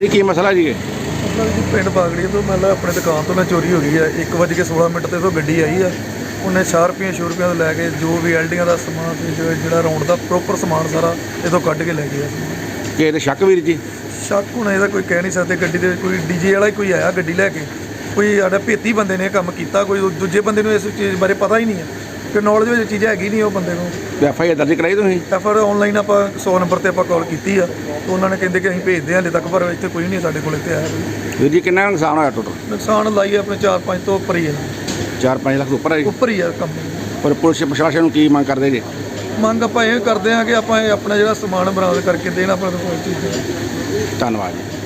ਇਹ ਕੀ ਮਸਲਾ ਜੀ ਇਹ? ਮਤਲਬ ਜੀ ਪਿੰਡ ਬਾਗੜੀ ਤੋਂ ਮਤਲਬ ਆਪਣੇ ਦੁਕਾਨ ਤੋਂ ਨਾ ਚੋਰੀ ਹੋ ਗਈ ਹੈ 1:16 ਮਿੰਟ ਤੇ ਤੋਂ ਗੱਡੀ ਆਈ ਆ। ਉਹਨੇ ਸ਼ਾਰਪੀਆਂ ਸ਼ੁਰਪੀਆਂ ਤੋਂ ਲੈ ਕੇ ਜੋ ਵੀ ਐਲਡੀਆਂ ਦਾ ਸਮਾਨ ਤੇ ਜੋ ਜਿਹੜਾ ਰੌਂਡ ਦਾ ਪ੍ਰੋਪਰ ਸਮਾਨ ਸਾਰਾ ਇਹ ਤੋਂ ਕੱਢ ਕੇ ਲੈ ਗਿਆ ਕਿ ਇਹਦੇ ਸ਼ੱਕ ਵੀਰ ਜੀ? ਸ਼ੱਕ ਹੁਣ ਇਹਦਾ ਕੋਈ ਕਹਿ ਨਹੀਂ ਸਕਦੇ ਗੱਡੀ ਦੇ ਕੋਈ ਡੀਜੇ ਵਾਲਾ ਹੀ ਕੋਈ ਆਇਆ ਗੱਡੀ ਲੈ ਕੇ। ਕੋਈ ਸਾਡਾ ਭੇਤੀ ਬੰਦੇ ਨੇ ਇਹ ਕੰਮ ਕੀਤਾ ਕੋਈ ਦੂਜੇ ਬੰਦੇ ਨੂੰ ਇਸ ਚੀਜ਼ ਬਾਰੇ ਪਤਾ ਹੀ ਨਹੀਂ ਹੈ। ਕਿ ਨੌਲੇਜ ਵਿੱਚ ਚੀਜ਼ ਹੈਗੀ ਨਹੀਂ ਉਹ ਬੰਦੇ ਨੂੰ। ਐਫ ਆਈ ਆਰ ਦਰਜ ਕਰਾਈ ਤੁਸੀਂ? ਐਫਰ ਆਨਲਾਈਨ ਆਪਾਂ 100 ਨੰਬਰ ਤੇ ਆਪਾਂ ਕਾਲ ਕੀਤੀ ਆ। ਤੇ ਉਹਨਾਂ ਨੇ ਕਹਿੰਦੇ ਕਿ ਅਸੀਂ ਭੇਜਦੇ ਹਾਂ ਹਲੇ ਤੱਕ ਪਰ ਇੱਥੇ ਕੋਈ ਨਹੀਂ ਸਾਡੇ ਕੋਲ ਇੱਥੇ ਆਇਆ ਕੋਈ। ਵੀਰ ਜੀ ਕਿੰਨਾ ਨੁਕਸਾਨ ਹੋਇਆ ਟੋਟਲ ਨੁਕਸਾਨ ਲਾਈ ਆਪਣੇ 4-5 ਤੋਂ ਉੱਪਰ ਹੀ ਹੈ 4-5 ਲੱਖ ਤੋਂ ਉੱਪਰ ਹੈ ਜੀ? ਉੱਪਰ ਹੀ ਆ ਕੰਮ। ਪਰ ਪੁਲਿਸ ਪ੍ਰਸ਼ਾਸਨ ਨੂੰ ਕੀ ਮੰਗ ਕਰਦੇ ਜੀ? ਮੰਗ ਆਪਾਂ ਇਹ ਕਰਦੇ ਹਾਂ ਕਿ ਆਪਾਂ ਇਹ ਆਪਣਾ ਜਿਹੜਾ ਸਮਾਨ ਬਰਾਮਦ ਕਰਕੇ ਦੇਣ ਆਪਣਾ ਕੋਈ ਚੀਜ਼ ਧੰਨਵਾਦ ਜੀ।